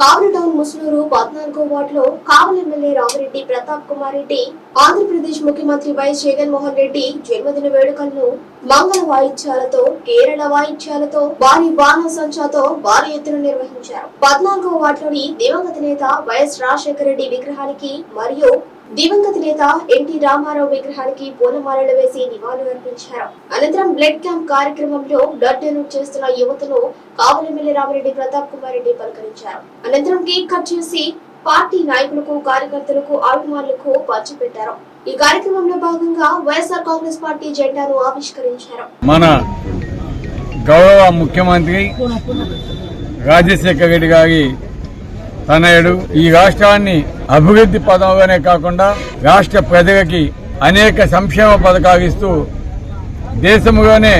కావలి town Musluru పద్నాలుగో వార్డులో Kavali MLA Ramireddy Pratap Kumar Reddy Andhra Pradesh ముఖ్యమంత్రి వైఎస్ జగన్మోహన్ రెడ్డి జన్మదిన వేడుకలను మంగళ వాయిద్యాలతో కేరళ వాయిద్యాలతో భారీ బాణసంచాతో భారీ ఎత్తున నిర్వహించారు. పద్నాలుగో వార్డులోని దివంగత నేత వైఎస్ రాజశేఖర రెడ్డి విగ్రహానికి మరియు దివంగత నేత ఎన్టీ రామారావు విగ్రహానికి పూలమాలలు వేసి నివాళులు అర్పించారు. అనంతరం బ్లడ్ క్యాంప్ కార్యక్రమంలో బ్లడ్ డొనేట్ చేస్తున్న యువతను కావలి రామిరెడ్డి ప్రతాప్ కుమార్ రెడ్డి పలకరించారు. అనంతరం కేక్ కట్ చేసి పార్టీ నాయకులకు కార్యకర్తలకు అభిమానులకు పంచిపెట్టారు. ఈ కార్యక్రమంలో భాగంగా వైఎస్ఆర్ కాంగ్రెస్ పార్టీ జెండాను ఆవిష్కరించారు. మన గౌరవ ముఖ్యమంత్రి రాజశేఖర రెడ్డి గారి తనయుడు ఈ రాష్ట్రాన్ని అభివృద్ధి పదంలోనే కాకుండా రాష్ట్ర ప్రజలకి అనేక సంక్షేమ పథకాలు ఇస్తూ దేశంలోనే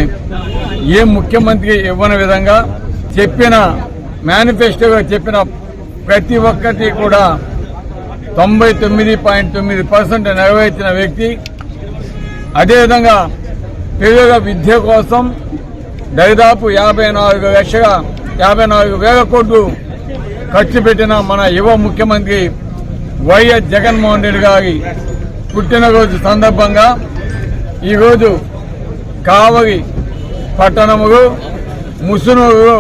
ఏ ముఖ్యమంత్రి ఇవ్వని విధంగా చెప్పిన మేనిఫెస్టోలో చెప్పిన ప్రతి ఒక్కటి కూడా తొంభై తొమ్మిది పాయింట్ తొమ్మిది పర్సెంట్ నెరవేర్చిన వ్యక్తి. అదేవిధంగా పిల్లల విద్య కోసం దరిదాపు యాభై నాలుగు లక్షల యాభై నాలుగు వేల కోట్లు ఖర్చు పెట్టిన మన యువ ముఖ్యమంత్రి వైఎస్ జగన్మోహన్ రెడ్డి గారి పుట్టినరోజు సందర్భంగా ఈరోజు కావలి పట్టణములు ముసునూరు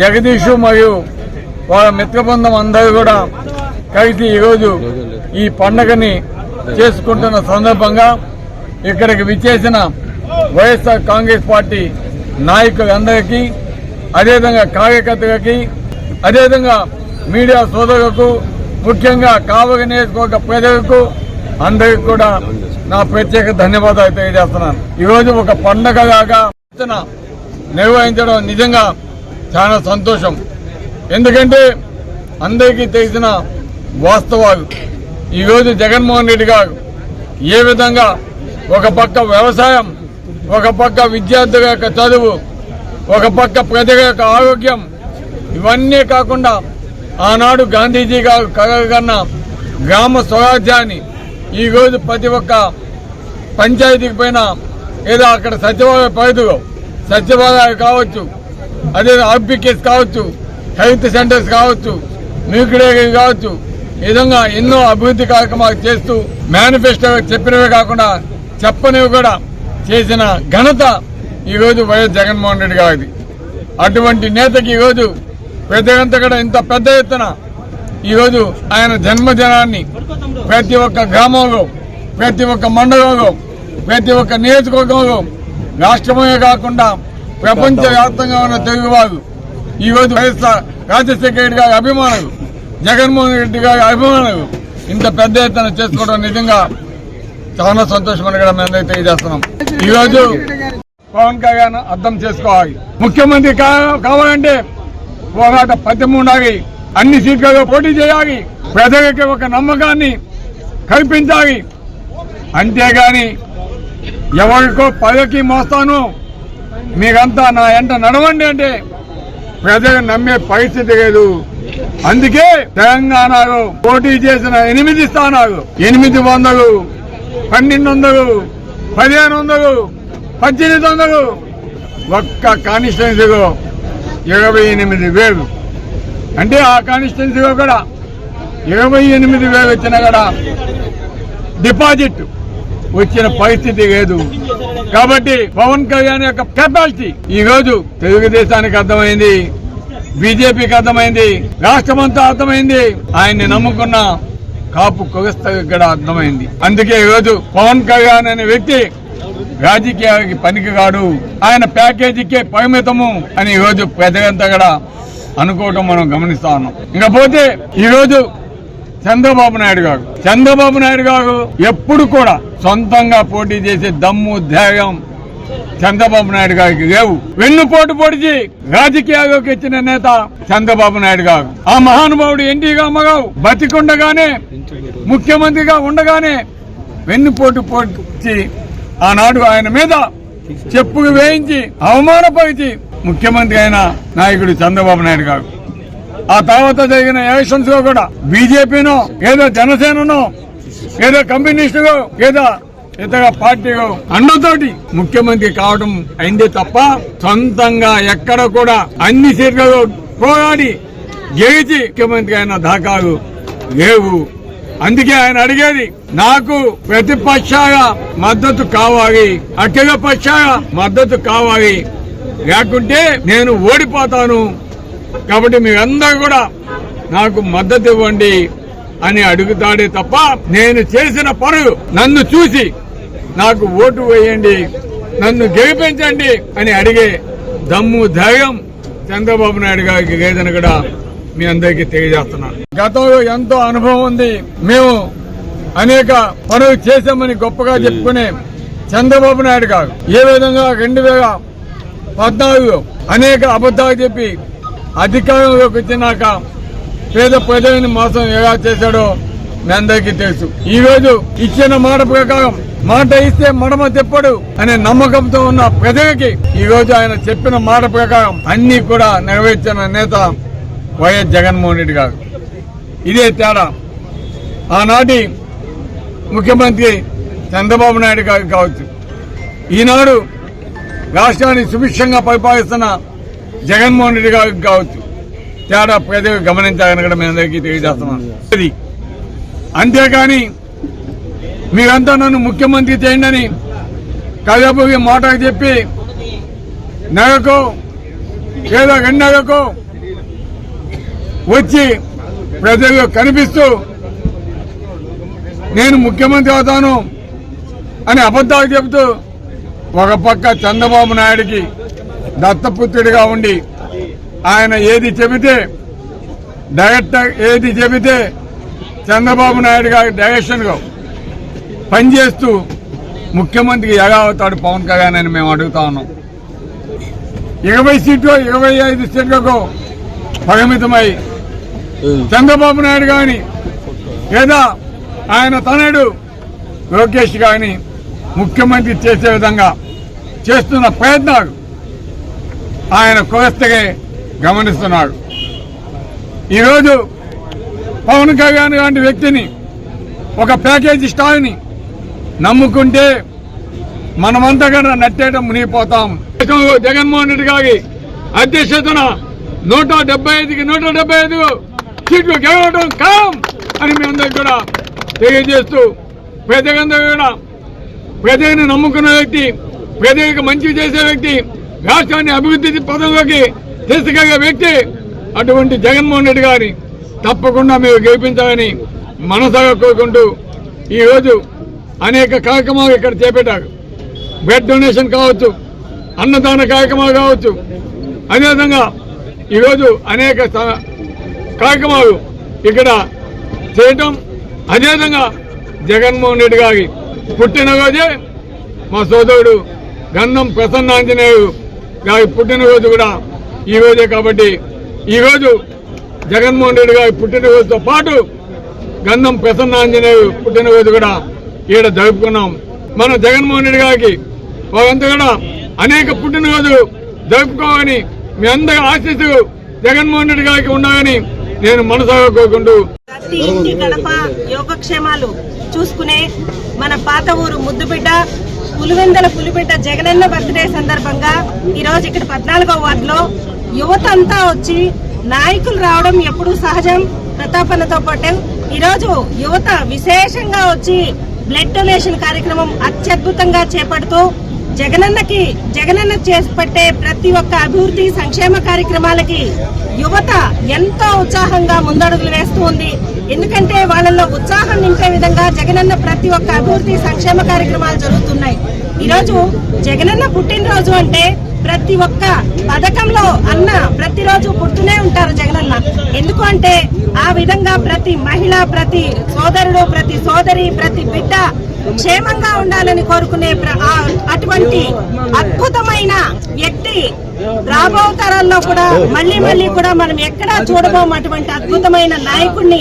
జగదీషు మరియు వాళ్ళ మిత్రబృందం అందరూ కూడా కలిసి ఈరోజు ఈ పండగని చేసుకుంటున్న సందర్భంగా ఇక్కడికి విచ్చేసిన వైఎస్ఆర్ కాంగ్రెస్ పార్టీ నాయకులందరికీ అదేవిధంగా కార్యకర్తలకి అదేవిధంగా మీడియా సోదరులకు ముఖ్యంగా కావలి నియోజకవర్గ ప్రజలకు అందరికి కూడా నా ప్రత్యేక ధన్యవాదాలు తెలియజేస్తున్నాను. ఈరోజు ఒక పండగలాగా ఎత్తున నిర్వహించడం నిజంగా చాలా సంతోషం. ఎందుకంటే అందరికీ తెలిసిన వాస్తవాలు. ఈరోజు జగన్మోహన్ రెడ్డి గారు ఏ విధంగా ఒక పక్క వ్యవసాయం ఒక పక్క విద్యార్థుల యొక్క చదువు ఒక పక్క ప్రజల యొక్క ఆరోగ్యం ఇవన్నీ కాకుండా ఆనాడు గాంధీజీ గారు కలగన్న గ్రామ స్వరాజ్యాన్ని ఈరోజు ప్రతి ఒక్క పంచాయతీకి పైన ఏదో అక్కడ సచివాలయ పరిధిలో సచివాలయాలు కావచ్చు అదే ఆర్బికేస్ కావచ్చు హెల్త్ సెంటర్స్ కావచ్చు న్యూక్లియర్ కావచ్చు ఈ విధంగా ఎన్నో అభివృద్ధి కార్యక్రమాలు చేస్తూ మేనిఫెస్టో చెప్పినవే కాకుండా చెప్పనివి కూడా చేసిన ఘనత ఈరోజు వైఎస్ జగన్మోహన్ రెడ్డి గారిది. అటువంటి నేతకి ఈరోజు ప్రజలంతా కూడా ఇంత పెద్ద ఎత్తున ఈరోజు ఆయన జన్మదినాన్ని ప్రతి ఒక్క గ్రామంలో ప్రతి ఒక్క మండలంలో ప్రతి ఒక్క నియోజకవర్గంలో రాష్ట్రమే కాకుండా ప్రపంచవ్యాప్తంగా ఉన్న తెలుగువారు ఈరోజు వైఎస్ఆర్ రాజశేఖర రెడ్డి గారి అభిమానులు జగన్మోహన్ రెడ్డి గారి అభిమానులు ఇంత పెద్ద ఎత్తున చేసుకోవడం నిజంగా చాలా సంతోషమని కూడా మేము తెలియజేస్తున్నాం. ఈరోజు పవన్ కళ్యాణ్ అర్థం చేసుకోవాలి. ముఖ్యమంత్రి కా- కావాలంటే పోరాట పద్యం ఉండాలి అన్ని సీట్లలో పోటీ చేయాలి. ప్రజలకి ఒక నమ్మకాన్ని కల్పించాలి. అంతేగాని ఎవరికో పదకి మోస్తాను. మీరంతా నా ఎంట నడవండి అంటే ప్రజలు నమ్మే పరిస్థితి లేదు. అందుకే తెలంగాణలో పోటీ చేసిన ఎనిమిది స్థానాలు. ఎనిమిది వందలు పన్నెండు వందలు పదిహేను వందలు పద్దెనిమిది వందలు ఒక్క కాన్స్టిట్యున్సీలో ఇరవై ఎనిమిది వేలు. అంటే ఆ కాన్స్టిట్యున్సీలో కూడా ఇరవై ఎనిమిది వేలు వచ్చినా కూడా డిపాజిట్ వచ్చిన పరిస్థితి లేదు. కాబట్టి పవన్ కళ్యాణ్ యొక్క కెపాసిటీ ఈ రోజు తెలుగుదేశానికి అర్థమైంది బీజేపీకి అర్థమైంది రాష్ట్రమంతా అర్థమైంది. ఆయన్ని నమ్ముకున్న కాపు కొగస్తకి కూడా అర్థమైంది. అందుకే ఈరోజు రోజు పవన్ కళ్యాణ్ అనే వ్యక్తి రాజకీయాలకి పనికిరాడు ఆయన ప్యాకేజీకే పరిమితము అని ఈ రోజు ప్రజలంతా కూడా అనుకోవటం మనం గమనిస్తా ఉన్నాం. ఇకపోతే ఈరోజు చంద్రబాబు నాయుడు గారు చంద్రబాబు నాయుడు గారు ఎప్పుడు కూడా సొంతంగా పోటీ చేసే దమ్ము ధైర్యం చంద్రబాబు నాయుడు గారికి లేవు. వెన్నుపోటు పొడిచి రాజకీయాల్లోకి ఇచ్చిన నేత చంద్రబాబు నాయుడు గారు. ఆ మహానుభావుడు ఎన్టీ రామారావు బతికుండగానే ముఖ్యమంత్రిగా ఉండగానే వెన్నుపోటు పొడిచి ఆనాడు ఆయన మీద చెప్పుకు వేయించి అవమానపరిచి ముఖ్యమంత్రి అయిన నాయకుడు చంద్రబాబు నాయుడు గారు. ఆ తర్వాత జరిగిన ఎలక్షన్స్లో కూడా బీజేపీనో ఏదో జనసేననో ఏదో కమ్యూనిస్టులో ఏదో ఇతర పార్టీలో అండతోటి ముఖ్యమంత్రి కావడం అయింది తప్ప సొంతంగా ఎక్కడ కూడా అన్ని సీట్లలో పోరాడి గెలిచి ముఖ్యమంత్రి అయిన దాఖలు లేవు. అందుకే ఆయన అడిగేది నాకు ప్రతిపక్షాగా మద్దతు కావాలి అఖిల పక్షాగా మద్దతు కావాలి. లేకుంటే నేను ఓడిపోతాను. కాబట్టి మీరందరూ కూడా నాకు మద్దతు ఇవ్వండి అని అడుగుతాడే తప్ప నేను చేసిన పనులు నన్ను చూసి నాకు ఓటు వేయండి నన్ను గెలిపించండి అని అడిగే దమ్ము ధైర్యం చంద్రబాబు నాయుడు గారికి లేదని కూడా మీ అందరికీ తెలియజేస్తున్నాను. గతంలో ఎంతో అనుభవం ఉంది. మేము అనేక పనులు చేశామని గొప్పగా చెప్పుకునే చంద్రబాబు నాయుడు గారు. ఏ విధంగా రెండు వేల పద్నాలుగులో అనేక అబద్దాలు చెప్పి అధికారంలోకి వచ్చినాక పేద ప్రజలను మోసం ఎలా చేశాడో మీ అందరికీ తెలుసు. ఈ రోజు ఇచ్చిన మాట ప్రకారం మాట ఇస్తే మడమ తెప్పడు అనే నమ్మకంతో ఉన్న ప్రజలకి ఈ రోజు ఆయన చెప్పిన మాట ప్రకారం అన్ని కూడా నెరవేర్చిన నేత వైఎస్ జగన్మోహన్ రెడ్డి గారు. ఇదే తేడా. ఆనాటి ముఖ్యమంత్రి చంద్రబాబు నాయుడు గారికి కావచ్చు. ఈనాడు రాష్ట్రాన్ని సుభిక్షంగా పరిపాలిస్తున్న జగన్మోహన్ రెడ్డి గారికి కావచ్చు. తేడా ప్రజలు గమనించాలని కూడా మేము అందరికీ తెలియజేస్తున్నాను. అంతేకాని మీరంతా నన్ను ముఖ్యమంత్రి చేయండి అని కళ్ళబోగి మాటకు చెప్పి నెలకు లేదా రెండు నెలకు వచ్చి ప్రజలు కనిపిస్తూ నేను ముఖ్యమంత్రి అవుతాను అని అబద్ధాలు చెబుతూ ఒక పక్క చంద్రబాబు నాయుడికి దత్తపుత్రుడిగా ఉండి ఆయన ఏది చెబితే డైరెక్టర్ ఏది చెబితే చంద్రబాబు నాయుడు గారి డైరెక్షన్గా పనిచేస్తూ ముఖ్యమంత్రికి ఎలా అవుతాడు పవన్ కళ్యాణ్ అని మేము అడుగుతా ఉన్నాం. ఇరవై సీట్లు ఇరవై ఐదు సీట్లకు పరిమితమై చంద్రబాబు నాయుడు కానీ లేదా ఆయన తనయుడు లోకేష్ గాని ముఖ్యమంత్రి చేసే విధంగా చేస్తున్న ప్రయత్నాలు ఆయన కోస్తగా గమనిస్తున్నాడు. ఈరోజు పవన్ కళ్యాణ్ లాంటి వ్యక్తిని ఒక ప్యాకేజీ స్టాల్ని నమ్ముకుంటే మనమంతా కూడా నట్టేట మునిగిపోతాం. దేశంలో జగన్మోహన్ రెడ్డి గారి అధ్యక్షతన నూట డెబ్బై ఐదుకి నూట డెబ్బై ఐదు సీట్లు గెలవడం ఖాయం అని మీ అందరికి కూడా తెలియజేస్తూ ప్రజలందరూ కూడా ప్రజల్ని నమ్ముకున్న వ్యక్తి ప్రజలకు మంచి చేసే వ్యక్తి రాష్ట్రాన్ని అభివృద్ధి పదంలోకి తీసుకెళ్ళే వ్యక్తి అటువంటి జగన్మోహన్ రెడ్డి గారిని తప్పకుండా మేము గెలిపించాలని మనసాగా కోరుకుంటూ ఈరోజు అనేక కార్యక్రమాలు ఇక్కడ చేపట్టారు. బ్లడ్ డొనేషన్ కావచ్చు అన్నదాన కార్యక్రమాలు కావచ్చు. అదేవిధంగా ఈరోజు అనేక స- కార్యక్రమాలు ఇక్కడ చేయటం అదేవిధంగా జగన్మోహన్ రెడ్డి గారి పుట్టినరోజే మా సోదరుడు గంధం ప్రసన్నాంజనేయుడు గారి పుట్టినరోజు కూడా ఈరోజే కాబట్టి ఈరోజు జగన్మోహన్ రెడ్డి గారి పుట్టినరోజుతో పాటు గంధం ప్రసన్నాంజనేయుడు పుట్టినరోజు కూడా ఈడ జరుపుకున్నాం. మన జగన్మోహన్ రెడ్డి గారికి వారంతా కూడా అనేక పుట్టినరోజు జరుపుకోవాలని మీ అందరి ఆశీస్సులు జగన్మోహన్ రెడ్డి గారికి ఉండాలని నేను మనసాగా ప్రతి ఇంటి గడప యోగక్షేమాలు చూసుకునే మన పాత ఊరు ముద్దుబిడ్డ పులివెందల పులిబిడ్డ జగనన్న బర్త్డే సందర్భంగా ఈ రోజు ఇక్కడ పద్నాలుగో వార్డులో యువత అంతా వచ్చి నాయకులు రావడం ఎప్పుడూ సహజం. ప్రతాపన్నతో పాటు ఈ రోజు యువత విశేషంగా వచ్చి బ్లడ్ డొనేషన్ కార్యక్రమం అత్యద్భుతంగా చేపడుతూ జగనన్నకి జగనన్న చేపట్టే ప్రతి ఒక్క అభివృద్ధి సంక్షేమ కార్యక్రమాలకి యువత ఎంతో ఉత్సాహంగా ముందడుగులు వేస్తూ ఉంది. ఎందుకంటే వాళ్ళలో ఉత్సాహం నింపే విధంగా జగనన్న ప్రతి ఒక్క అభివృద్ధి సంక్షేమ కార్యక్రమాలు జరుగుతున్నాయి. ఈరోజు జగనన్న పుట్టినరోజు అంటే ప్రతి ఒక్క పథకంలో అన్న ప్రతిరోజు పుడుతూనే ఉంటారు జగనన్న. ఎందుకు అంటే ఆ విధంగా ప్రతి మహిళ ప్రతి సోదరుడు ప్రతి సోదరి ప్రతి బిడ్డ క్షేమంగా ఉండాలని కోరుకునే ప్ర- అటువంటి అద్భుతమైన వ్యక్తి రాబో తరాల్లో కూడా మళ్ళీ మళ్ళీ కూడా మనం ఎక్కడా చూడబోం అటువంటి అద్భుతమైన నాయకుడిని